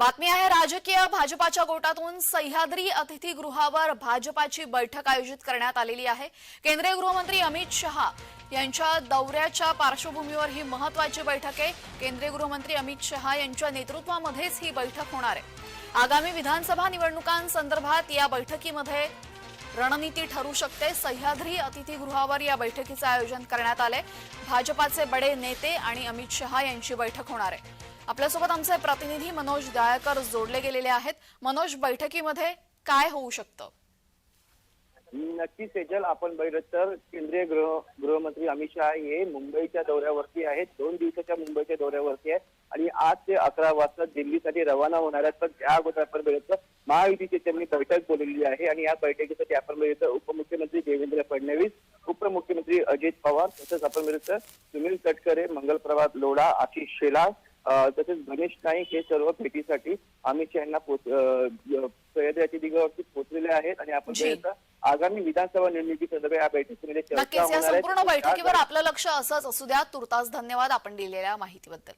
बातमी आहे राजकीय भाजपाच्या गोटातून सह्याद्री अतिथीगृहावर भाजपाची बैठक आयोजित करण्यात आलेली आहे. केंद्रीय गृहमंत्री अमित शहा यांच्या दौऱ्याच्या पार्श्वभूमीवर ही महत्वाची बैठक आहे. केंद्रीय गृहमंत्री अमित शहा यांच्या नेतृत्वामध्येच ही बैठक होणार आहे. आगामी विधानसभा निवडणुकांसंदर्भात या बैठकीमध्ये रणनीती ठरू शकते. सह्याद्री अतिथीगृहावर या बैठकीचं आयोजन करण्यात आलंय. भाजपाचे बडे नेते आणि अमित शहा यांची बैठक होणार आहे. आपल्यासोबत आमचे प्रतिनिधी मनोज गायकर जोडले गेलेले आहेत. मनोज बैठकीमध्ये काय होऊ शकतं? नक्कीच सेजल आपण बघितलं तर केंद्रीय गृह गृहमंत्री अमित शहा हे मुंबईच्या दौऱ्यावरती आहेत. दोन दिवसाच्या मुंबईच्या दौऱ्यावरती आहेत. आणि आज ते अकरा वाजता दिल्लीसाठी रवाना होणार आहेत. तर त्या अगोदर आपण बघितलं महायुतीची त्यांनी बैठक बोललेली आहे. आणि या बैठकीसाठी आपण बघितलं उपमुख्यमंत्री देवेंद्र फडणवीस उपमुख्यमंत्री अजित पवार तसंच आपण बघितलं सुनील तटकरे मंगल प्रभात लोढा आशिष शेलार तसेच गणेश नाईक हे सर्व भेटीसाठी अमित शहा यांना सह्याद्री अतिथीगृहावरती पोहोचलेले आहेत आणि आपण आगामी विधानसभा निवडणुकी संदर्भात या बैठकीमध्ये चर्चा होणार आहे. संपूर्ण बैठकीवर आपलं लक्ष असंच असू द्या. तुर्तास धन्यवाद आपण दिलेल्या माहितीबद्दल.